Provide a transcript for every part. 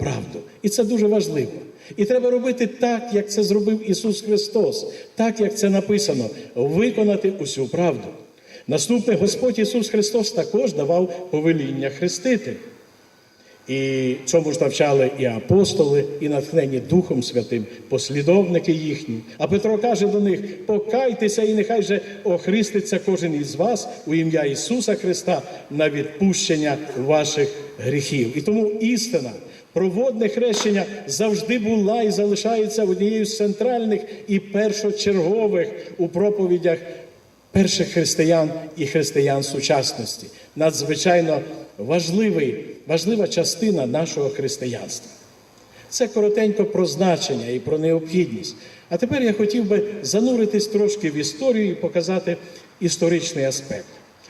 правду. І це дуже важливо. І треба робити так, як це зробив Ісус Христос, так як це написано, виконати усю правду. Наступне Господь Ісус Христос також давав повеління хрестити. І цьому ж навчали і апостоли, і натхнені Духом Святим, послідовники їхні. А Петро каже до них: покайтеся, і нехай же охриститься кожен із вас у ім'я Ісуса Христа на відпущення ваших гріхів. І тому істина. Проводне хрещення завжди була і залишається однією з центральних і першочергових у проповідях перших християн і християн сучасності. Надзвичайно важливий, важлива частина нашого християнства. Це коротенько про значення і про необхідність. А тепер я хотів би зануритись трошки в історію і показати історичний аспект.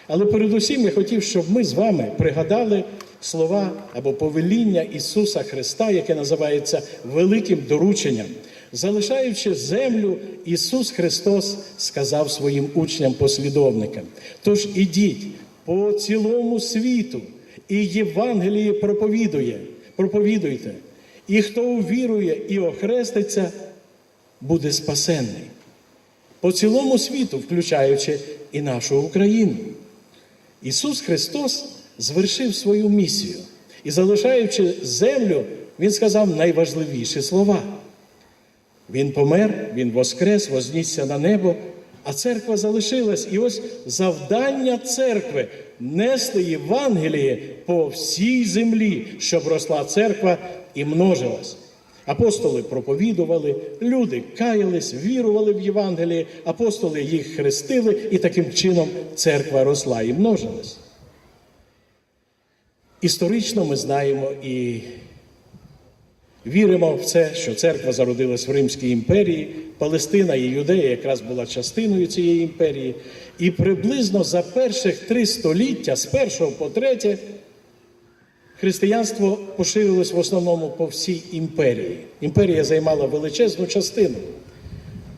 Але передусім я хотів, щоб ми з вами пригадали слова або повеління Ісуса Христа, яке називається великим дорученням. Залишаючи землю, Ісус Христос сказав своїм учням-послідовникам: тож ідіть по цілому світу і Євангеліє проповідує, проповідуйте. І хто увірує і охреститься, буде спасенний. По цілому світу, включаючи і нашу Україну. Ісус Христос звершив свою місію і, залишаючи землю, Він сказав найважливіші слова. Він помер, Він воскрес, вознісся на небо, а церква залишилась. І ось завдання церкви нести Євангеліє по всій землі, щоб росла церква і множилась. Апостоли проповідували, люди каялись, вірували в Євангеліє, апостоли їх хрестили, і таким чином церква росла і множилась. Історично ми знаємо і віримо в це, що церква зародилась в Римській імперії, Палестина і Юдея якраз була частиною цієї імперії. І приблизно за перших три століття, з першого по третє, християнство поширилось в основному по всій імперії. Імперія займала величезну частину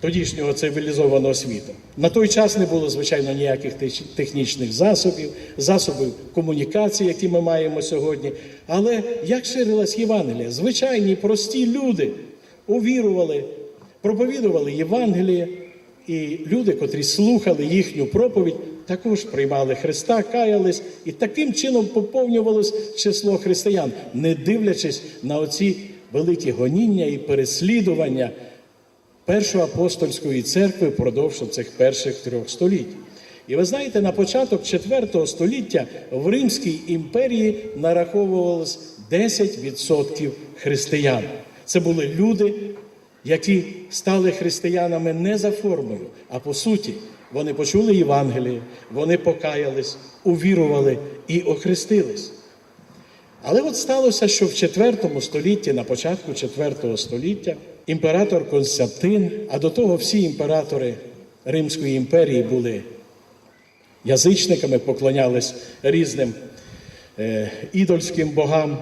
тодішнього цивілізованого світу. На той час не було, звичайно, ніяких технічних засобів, засобів комунікації, які ми маємо сьогодні. Але як ширилась Євангелія? Звичайні прості люди увірували, проповідували Євангеліє, і люди, котрі слухали їхню проповідь, також приймали Христа, каялись і таким чином поповнювалось число християн, не дивлячись на оці великі гоніння і переслідування першої апостольської церкви впродовж цих перших трьох століть. І ви знаєте, на початок IV століття в Римській імперії нараховувалось 10% християн. Це були люди, які стали християнами не за формою, а по суті. Вони почули Євангеліє, вони покаялись, увірували і охрестились. Але от сталося, що в IV столітті, на початку IV століття, імператор Константин, а до того всі імператори Римської імперії були язичниками, поклонялись різним е, ідольським богам.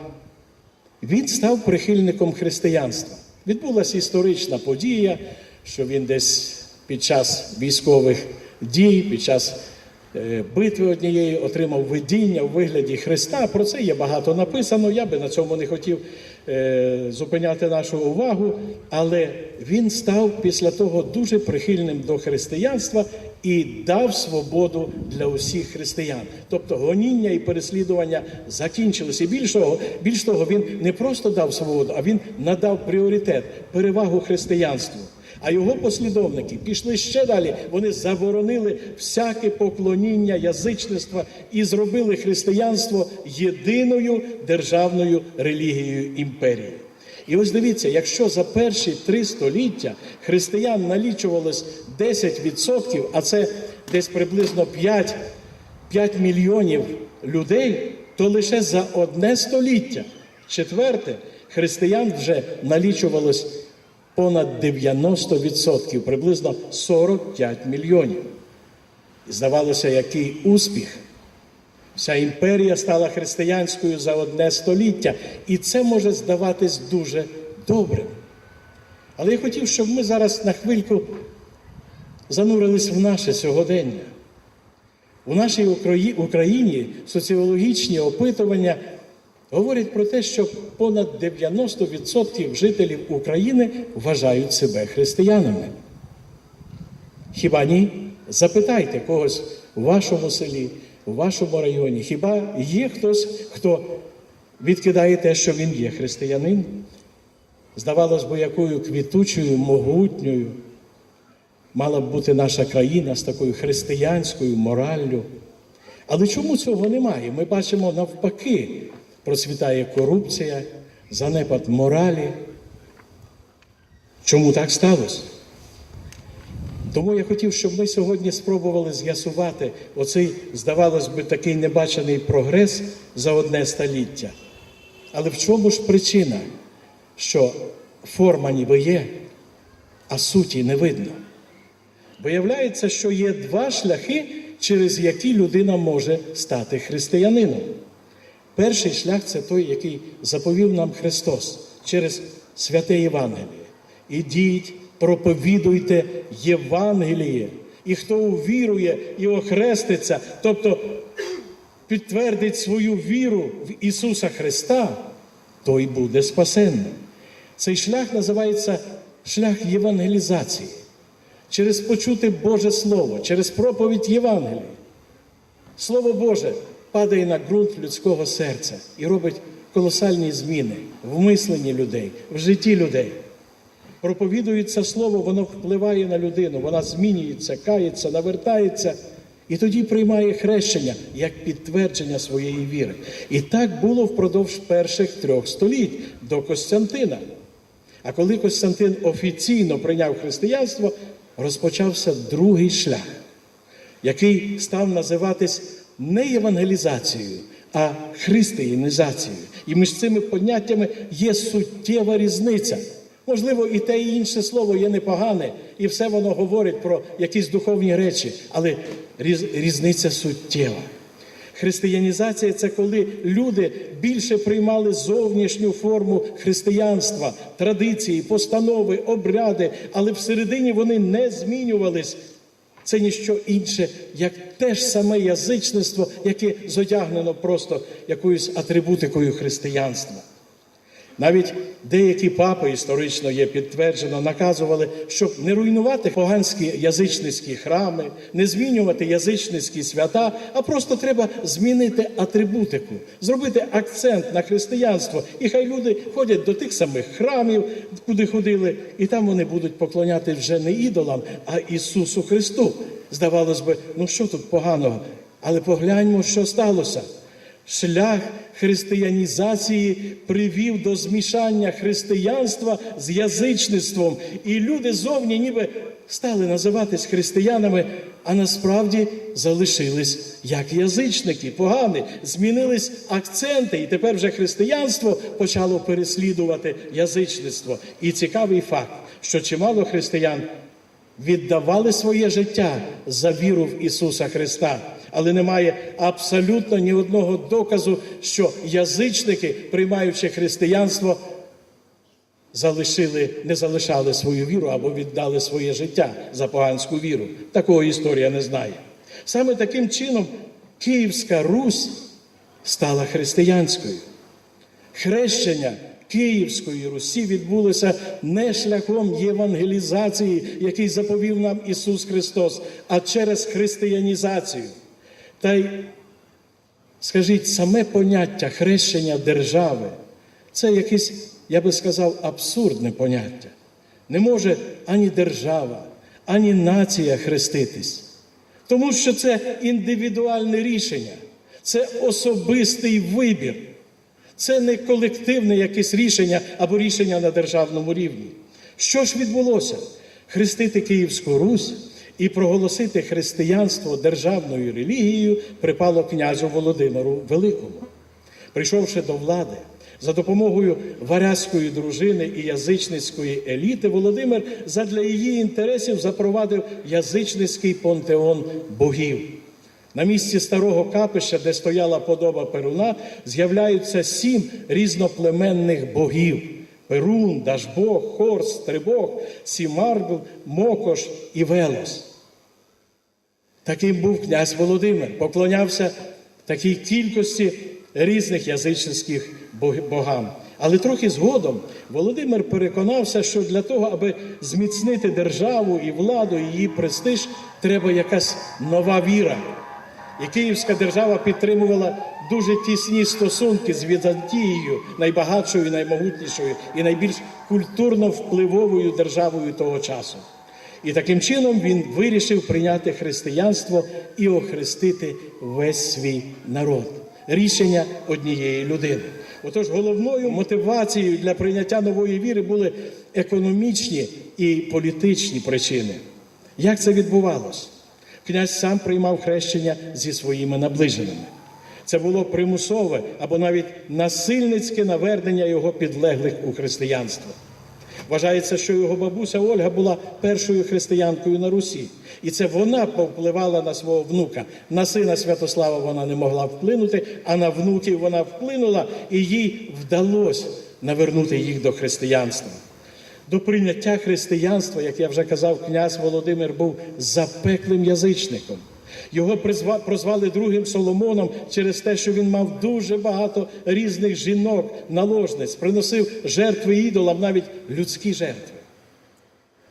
Він став прихильником християнства. Відбулася історична подія, що він десь під час військових дій, під час е, битви однієї отримав видіння у вигляді Христа. Про це є багато написано. Я би на цьому не хотів зупиняти нашу увагу, але він став після того дуже прихильним до християнства і дав свободу для усіх християн. Тобто гоніння і переслідування закінчилися. Більш того, більш того, він не просто дав свободу, а він надав пріоритет, перевагу християнству. А його послідовники пішли ще далі. Вони заборонили всяке поклоніння язичництва і зробили християнство єдиною державною релігією імперії. І ось дивіться, якщо за перші три століття християн налічувалось 10%, а це десь приблизно 5, 5 мільйонів людей, то лише за одне століття, четверте, християн вже налічувалось понад 90%, приблизно 45 мільйонів. І здавалося, який успіх. Вся імперія стала християнською за одне століття, і це може здаватись дуже добрим. Але я хотів, щоб ми зараз на хвильку занурились в наше сьогодення. У нашій Украї- Україні соціологічні опитування говорять про те, що понад 90% жителів України вважають себе християнами. Хіба ні? Запитайте когось у вашому селі, у вашому районі. Хіба є хтось, хто відкидає те, що він є християнин? Здавалось би, якою квітучою, могутньою мала б бути наша країна з такою християнською мораллю. Але чому цього немає? Ми бачимо навпаки, процвітає корупція, занепад моралі. Чому так сталося? Тому я хотів, щоб ми сьогодні спробували з'ясувати оцей, здавалось би, такий небачений прогрес за одне століття. Але в чому ж причина, що форма ніби є, а суті не видно? Виявляється, що є два шляхи, через які людина може стати християнином. Перший шлях це той, який заповів нам Христос через святе Євангеліє. Ідіть, проповідуйте Євангеліє. І хто увірує і охреститься, тобто підтвердить свою віру в Ісуса Христа, той буде спасенним. Цей шлях називається шлях євангелізації. Через почути Боже Слово, через проповідь Євангелії. Слово Боже падає на ґрунт людського серця і робить колосальні зміни в мисленні людей, в житті людей. Проповідується слово, воно впливає на людину, вона змінюється, кається, навертається і тоді приймає хрещення як підтвердження своєї віри. І так було впродовж перших трьох століть до Костянтина. А коли Костянтин офіційно прийняв християнство, розпочався другий шлях, який став називатись не євангелізацією, а християнізацією. І між цими поняттями є суттєва різниця. Можливо, і те, і інше слово є непогане, і все воно говорить про якісь духовні речі, але різ- різниця суттєва. Християнізація це коли люди більше приймали зовнішню форму християнства, традиції, постанови, обряди, але всередині вони не змінювались. Це ніщо інше, як те ж саме язичництво, яке зодягнено просто якоюсь атрибутикою християнства. Навіть деякі папи історично є підтверджено, наказували, щоб не руйнувати поганські язичницькі храми, не змінювати язичницькі свята, а просто треба змінити атрибутику, зробити акцент на християнство. І хай люди ходять до тих самих храмів, куди ходили, і там вони будуть поклоняти вже не ідолам, а Ісусу Христу. Здавалось би, ну що тут поганого? Але погляньмо, що сталося. Шлях християнізації привів до змішання християнства з язичництвом. І люди зовні ніби стали називатись християнами, а насправді залишились як язичники, погані. Змінились акценти, і тепер вже християнство почало переслідувати язичництво. І цікавий факт, що чимало християн віддавали своє життя за віру в Ісуса Христа. Але немає абсолютно ні одного доказу, що язичники, приймаючи християнство, залишили, не залишали свою віру або віддали своє життя за поганську віру. Такого історія не знає. Саме таким чином Київська Русь стала християнською. Хрещення Київської Русі відбулося не шляхом євангелізації, який заповів нам Ісус Христос, а через християнізацію. Та й скажіть, саме поняття хрещення держави це якесь, я би сказав, абсурдне поняття. Не може ані держава, ані нація хреститись. Тому що це індивідуальне рішення, це особистий вибір. Це не колективне якесь рішення або рішення на державному рівні. Що ж відбулося? Хрестити Київську Русь і проголосити християнство державною релігією припало князю Володимиру Великому. Прийшовши до влади, за допомогою варязької дружини і язичницької еліти, Володимир задля її інтересів запровадив язичницький пантеон богів. На місці старого капища, де стояла подоба Перуна, з'являються сім різноплеменних богів: Перун, Дажбог, Хорс, Стрибог, Сімаргл, Мокош і Велос. Таким був князь Володимир, поклонявся такій кількості різних язичницьких богам. Але трохи згодом Володимир переконався, що для того, аби зміцнити державу і владу, і її престиж, треба якась нова віра. І Київська держава підтримувала дуже тісні стосунки з Візантією, найбагатшою, наймогутнішою і найбільш культурно впливовою державою того часу. І таким чином він вирішив прийняти християнство і охрестити весь свій народ. Рішення однієї людини. Отож, головною мотивацією для прийняття нової віри були економічні і політичні причини. Як це відбувалось? Князь сам приймав хрещення зі своїми наближеними. Це було примусове або навіть насильницьке навернення його підлеглих у християнство. Вважається, що його бабуся Ольга була першою християнкою на Русі. І це вона повпливала на свого внука. На сина Святослава вона не могла вплинути, а на внуків вона вплинула, і їй вдалося навернути їх до християнства. До прийняття християнства, як я вже казав, князь Володимир був запеклим язичником. Його прозвали другим Соломоном через те, що він мав дуже багато різних жінок, наложниць, приносив жертви ідолам, навіть людські жертви.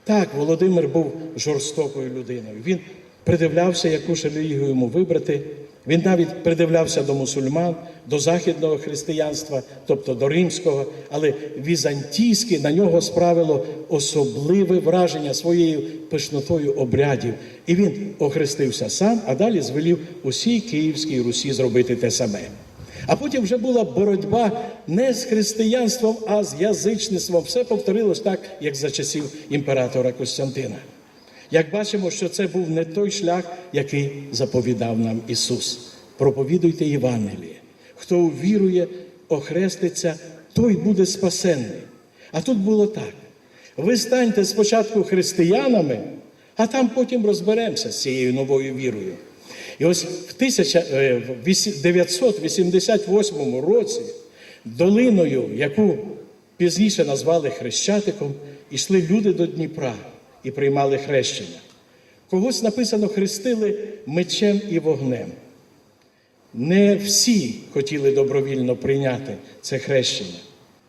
Так, Володимир був жорстокою людиною. Він придивлявся, яку ж релігію йому вибрати. Він навіть придивлявся до мусульман, до західного християнства, тобто до римського, але візантійське на нього справило особливе враження своєю пишнотою обрядів. І він охрестився сам, а далі звелів усій Київській Русі зробити те саме. А потім вже була боротьба не з християнством, а з язичництвом. Все повторилось так, як за часів імператора Костянтина. Як бачимо, що це був не той шлях, який заповідав нам Ісус. Проповідуйте Євангеліє. Хто увірує, охреститься, той буде спасенний. А тут було так: ви станьте спочатку християнами, а там потім розберемося з цією новою вірою. І ось в 1000, е, в 988 році долиною, яку пізніше назвали Хрещатиком, йшли люди до Дніпра і приймали хрещення. Когось написано хрестили мечем і вогнем. Не всі хотіли добровільно прийняти це хрещення.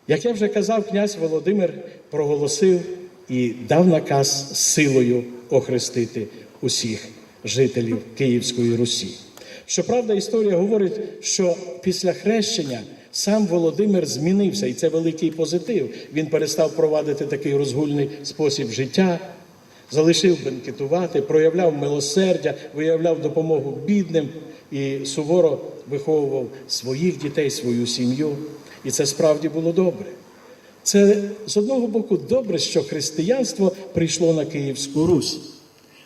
Як я вже казав, князь Володимир проголосив і дав наказ силою охрестити усіх жителів Київської Русі. Щоправда, історія говорить, що після хрещення сам Володимир змінився, і це великий позитив. Він перестав провадити такий розгульний спосіб життя, залишив бенкетувати, проявляв милосердя, виявляв допомогу бідним і суворо виховував своїх дітей, свою сім'ю. І це справді було добре. Це з одного боку добре, що християнство прийшло на Київську Русь.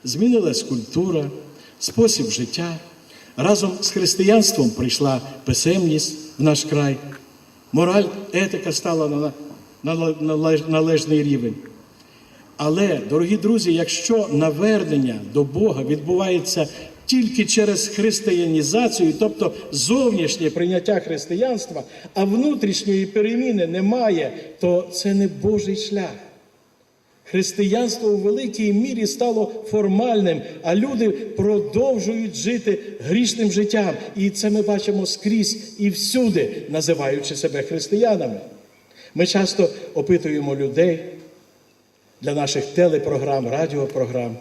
Змінилась культура, спосіб життя. Разом з християнством прийшла писемність в наш край. Мораль, етика стала на, на, на належ- належний рівень. Але, дорогі друзі, якщо навернення до Бога відбувається тільки через християнізацію, тобто зовнішнє прийняття християнства, а внутрішньої переміни немає, то це не Божий шлях. Християнство у великій мірі стало формальним, а люди продовжують жити грішним життям. І це ми бачимо скрізь і всюди, називаючи себе християнами. Ми часто опитуємо людей для наших телепрограм, радіопрограм.